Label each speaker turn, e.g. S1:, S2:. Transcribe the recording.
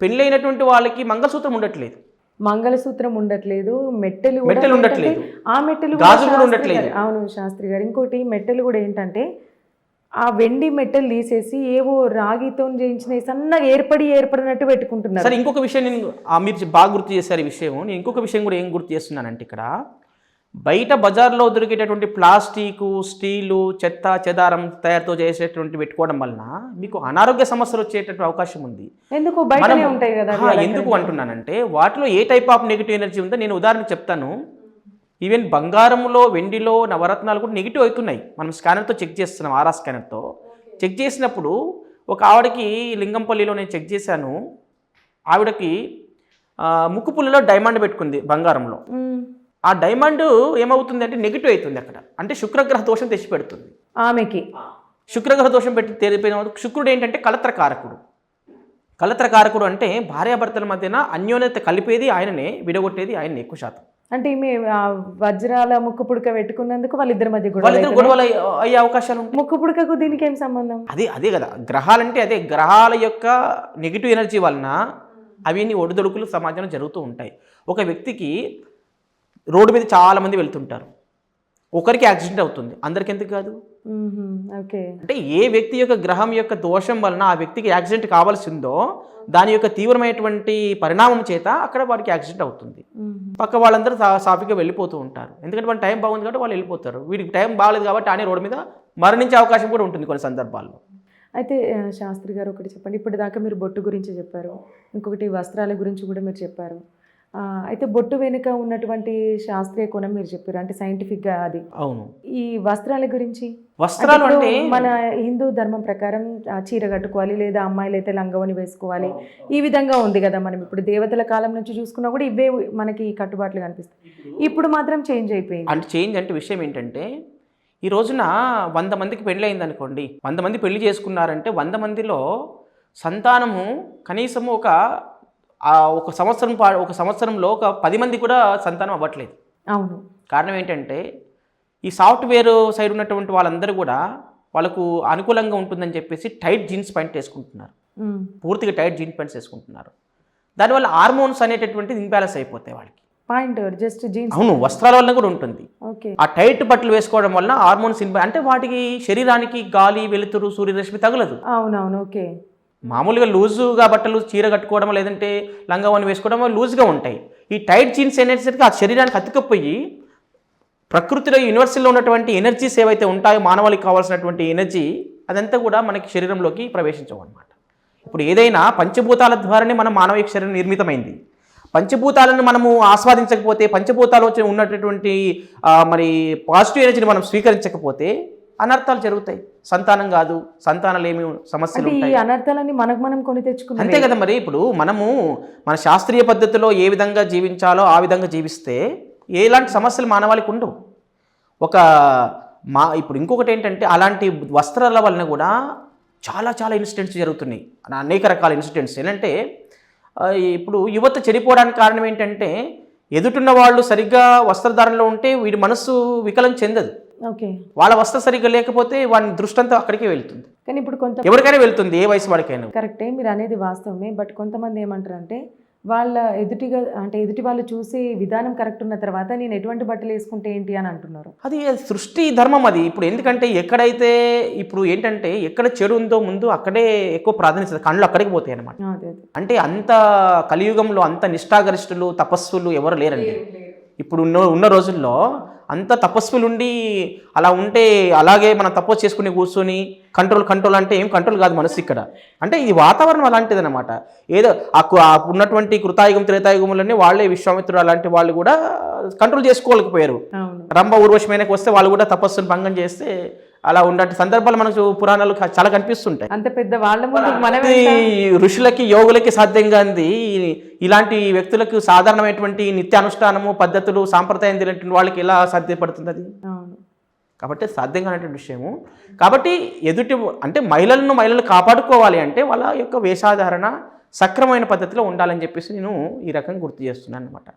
S1: పెళ్ళైనటువంటి వాళ్ళకి మంగళసూత్రం ఉండట్లేదు
S2: మంగళసూత్రం ఉండట్లేదు మెట్టెలు
S1: మెట్టెలు ఉండట్లేదు.
S2: ఆ మెట్టెలు
S1: కూడా ఉండట్లేదు.
S2: అవును శాస్త్రి గారు ఇంకోటి మెట్టెలు కూడా ఏంటంటే ఆ వెండి మెట్టెలు తీసేసి ఏవో రాగితో చేయించిన సన్నగా ఏర్పడి ఏర్పడినట్టు పెట్టుకుంటున్నారు
S1: సరే ఇంకొక విషయం నేను మీరు బాగా గుర్తు చేశారు ఈ విషయం నేను ఇంకొక విషయం కూడా ఏం గుర్తు చేస్తున్నానంటే ఇక్కడ బయట బజార్లో దొరికేటటువంటి ప్లాస్టిక్ స్టీలు చెత్త చెదారం తయారుతో చేసేటువంటి పెట్టుకోవడం వలన మీకు అనారోగ్య సమస్యలు వచ్చేటటువంటి అవకాశం ఉంది.
S2: ఎందుకు? బయటనే
S1: మనం-
S2: ఉంటాయి కదా
S1: ఎందుకు అంటున్నానంటే వాటిలో ఏ టైప్ ఆఫ్ నెగిటివ్ ఎనర్జీ ఉందో నేను ఉదాహరణ చెప్తాను. ఈవెన్ బంగారంలో వెండిలో నవరత్నాలు కూడా నెగిటివ్ అవుతున్నాయి. మనం స్కానర్తో చెక్ చేస్తున్నాం ఆర్ఆ స్కానర్తో. చెక్ చేసినప్పుడు ఒక ఆవిడకి లింగంపల్లిలో నేను చెక్ చేశాను. ఆవిడకి ఆ, ముక్కు పుల్లలో డైమండ్ పెట్టుకుంది బంగారంలో. ఆ డైమండ్ ఏమవుతుంది అంటే నెగిటివ్ అవుతుంది అక్కడ. అంటే శుక్రగ్రహ దోషం తెచ్చి పెడుతుంది
S2: ఆమెకి
S1: శుక్రగ్రహ దోషం పెట్టి తెలిపిన శుక్రుడు ఏంటంటే కలత్రకారకుడు కలత్రకారకుడు అంటే భార్యాభర్తల మధ్యన అన్యోన్యత కలిపేది ఆయననే విడగొట్టేది ఆయననే ఎక్కువ శాతం.
S2: అంటే ఈమె వజ్రాల ముక్కు పుడక పెట్టుకున్నందుకు వాళ్ళిద్దరి మధ్య గొడవ
S1: వాళ్ళిద్దరు గొడవలు అయ్యే- అవకాశాలు ఉంటాయి.
S2: ముక్కు పుడకకు దీనికి ఏం సంబంధం?
S1: అదే అదే కదా. గ్రహాలంటే అదే గ్రహాల యొక్క నెగిటివ్ ఎనర్జీ వలన అవన్నీ ఒడిదొడుకులు సమాజంలో జరుగుతూ ఉంటాయి. ఒక వ్యక్తికి రోడ్డు మీద చాలా మంది వెళ్తుంటారు. ఒకరికి యాక్సిడెంట్ అవుతుంది. అందరికి ఎందుకు కాదు.
S2: ఓకే.
S1: అంటే ఏ వ్యక్తి యొక్క గ్రహం యొక్క దోషం వలన ఆ వ్యక్తికి యాక్సిడెంట్ కావాల్సిందో దాని యొక్క తీవ్రమైనటువంటి పరిణామం చేత అక్కడ వారికి యాక్సిడెంట్ అవుతుంది. పక్క వాళ్ళందరూ సాఫీగా వెళ్ళిపోతూ ఉంటారు. ఎందుకంటే వాళ్ళ టైం బాగుంది కాబట్టి వాళ్ళు వెళ్ళిపోతారు. వీడికి టైం బాగాలేదు కాబట్టి ఆయన రోడ్డు మీద మరణించే అవకాశం కూడా ఉంటుంది కొన్ని సందర్భాల్లో.
S2: అయితే శాస్త్రి గారు ఒకటి చెప్పండి. ఇప్పుడు దాకా మీరు బొట్టు గురించి చెప్పారు. ఇంకొకటి వస్త్రాల గురించి కూడా మీరు చెప్పారు. అయితే బొట్టు వెనుక ఉన్నటువంటి శాస్త్రీయ కోణం మీరు చెప్పారు అంటే సైంటిఫిక్గా అది.
S1: అవును.
S2: ఈ వస్త్రాల గురించి?
S1: వస్త్రాలు
S2: అంటే మన హిందూ ధర్మం ప్రకారం చీర కట్టుకోవాలి లేదా అమ్మాయిలు అయితే లంగవని వేసుకోవాలి. ఈ విధంగా ఉంది కదా మనం. ఇప్పుడు దేవతల కాలం నుంచి చూసుకున్నా కూడా ఇవే మనకి కట్టుబాట్లు కనిపిస్తాయి. ఇప్పుడు మాత్రం చేంజ్ అయిపోయింది.
S1: అంటే చేంజ్ అంటే విషయం ఏంటంటే ఈ రోజున వంద మందికి పెళ్ళి అయింది అనుకోండి వంద మంది పెళ్ళి చేసుకున్నారంటే వంద మందిలో సంతానము కనీసము ఒక ఒక సంవత్సరం పా ఒక సంవత్సరంలో ఒక పది మంది కూడా సంతానం అవ్వట్లేదు.
S2: అవును.
S1: కారణం ఏంటంటే ఈ సాఫ్ట్వేర్ సైడ్ ఉన్నటువంటి వాళ్ళందరూ కూడా వాళ్ళకు అనుకూలంగా ఉంటుందని చెప్పేసి టైట్ జీన్స్ ప్యాంట్ వేసుకుంటున్నారు. పూర్తిగా టైట్ జీన్స్ ప్యాంట్స్ వేసుకుంటున్నారు. దానివల్ల హార్మోన్స్ అనేటటువంటిది ఇంబ్యాలెన్స్ అయిపోతాయి వాళ్ళకి.
S2: Point just jeans.
S1: అవును వస్త్రాల వల్ల కూడా ఉంటుంది.
S2: ఓకే.
S1: ఆ టైట్ బట్టలు వేసుకోవడం వల్ల హార్మోన్స్ ఇన్బ అంటే వాటికి శరీరానికి గాలి వెలుతురు సూర్యరశ్మి తగలదు.
S2: అవునవును ఓకే.
S1: మామూలుగా లూజుగా బట్టలు చీర కట్టుకోవడం లేదంటే లంగావని వేసుకోవడం లూజ్గా ఉంటాయి. ఈ టైట్ జీన్స్ అనేసరికి ఆ శరీరానికి అతుకపోయి ప్రకృతిలో యూనివర్సల్లో ఉన్నటువంటి ఎనర్జీస్ ఏవైతే ఉంటాయో మానవాళికి కావాల్సినటువంటి ఎనర్జీ అదంతా కూడా మనకి శరీరంలోకి ప్రవేశించవు అనమాట ఇప్పుడు ఏదైనా పంచభూతాల ద్వారానే మన మానవ శరీరం నిర్మితమైంది. పంచభూతాలను మనము ఆస్వాదించకపోతే పంచభూతాలు ఉన్నటువంటి మరి పాజిటివ్ ఎనర్జీని మనం స్వీకరించకపోతే అనర్థాలు జరుగుతాయి. సంతానం కాదు సంతానాలు ఏమి సమస్యలు ఉంటాయి.
S2: అనర్థాలని మనకు మనం కొని తెచ్చుకున్నాం
S1: అంతే కదా మరి ఇప్పుడు మనము మన శాస్త్రీయ పద్ధతిలో ఏ విధంగా జీవించాలో ఆ విధంగా జీవిస్తే ఎలాంటి సమస్యలు మానవాళికి ఉండవు. ఒక మా ఇప్పుడు ఇంకొకటి ఏంటంటే అలాంటి వస్త్రాల వలన కూడా చాలా చాలా ఇన్సిడెంట్స్ జరుగుతున్నాయి. అన- అనేక రకాల ఇన్సిడెంట్స్. ఏంటంటే ఇప్పుడు యువత చెడిపోవడానికి కారణం ఏంటంటే ఎదుటిన్న వాళ్ళు సరిగ్గా వస్త్రధారణలో ఉంటే వీడి మనస్సు వికలం చెందదు. వాళ్ళ వస్త్రం సరిగ్గా లేకపోతే వాడి దృష్టి అంతా అక్కడికే వెళ్తుంది.
S2: కానీ ఇప్పుడు కొంత
S1: ఎవరికైనా వెళ్తుంది ఏ వయసు వాడికైనా.
S2: కరెక్టే మీరు అనేది వాస్తవమే. బట్ కొంతమంది ఏమంటారు అంటే వాళ్ళ ఎదుటిగా అంటే ఎదుటి వాళ్ళు చూసే విధానం కరెక్ట్ ఉన్న తర్వాత నేను ఎటువంటి బట్టలు వేసుకుంటే ఏంటి అని అంటున్నారు.
S1: అది సృష్టి ధర్మం అది. ఇప్పుడు ఎందుకంటే ఎక్కడైతే ఇప్పుడు ఏంటంటే ఎక్కడ చెడు ఉందో ముందు అక్కడే ఎక్కువ ప్రాధాన్యత కళ్ళు అక్కడికి పోతాయి అనమాట అంటే అంత కలియుగంలో అంత నిష్ఠాగరిష్ఠులు తపస్సులు ఎవరు లేరండి. ఇప్పుడు ఉన్న ఉన్న రోజుల్లో అంత తపస్సులు ఉండి అలా ఉంటే అలాగే మనం తపస్సు చేసుకుని కూర్చొని కంట్రోల్ కంట్రోల్ అంటే ఏం కంట్రోల్ కాదు మనసు ఇక్కడ. అంటే ఇది వాతావరణం అలాంటిది అనమాట ఏదో ఆ ఉన్నటువంటి కృతాయుగం త్రేతాయుగములన్నీ వాళ్ళే విశ్వామిత్రుడు అలాంటి వాళ్ళు కూడా కంట్రోల్ చేసుకోలేకపోయారు. రంభ ఊర్వశమైనకి వస్తే వాళ్ళు కూడా తపస్సును భంగం చేస్తే అలా ఉన్నట్టు సందర్భాలు మనకు పురాణాలు చాలా కనిపిస్తుంటాయి.
S2: అంత పెద్ద వాళ్ళ
S1: ఋషులకి యోగులకి సాధ్యం కాంది ఇలాంటి వ్యక్తులకు సాధారణమైనటువంటి నిత్యానుష్ఠానము పద్ధతులు సాంప్రదాయం తెలియనటువంటి వాళ్ళకి ఎలా సాధ్యపడుతుంది అది? కాబట్టి సాధ్యం కానటువంటి విషయము. కాబట్టి ఎదుటి అంటే మహిళలను మహిళలు కాపాడుకోవాలి అంటే వాళ్ళ యొక్క వేషాధారణ సక్రమైన పద్ధతిలో ఉండాలని చెప్పేసి నేను ఈ రకంగా గుర్తు చేస్తున్నాను అనమాట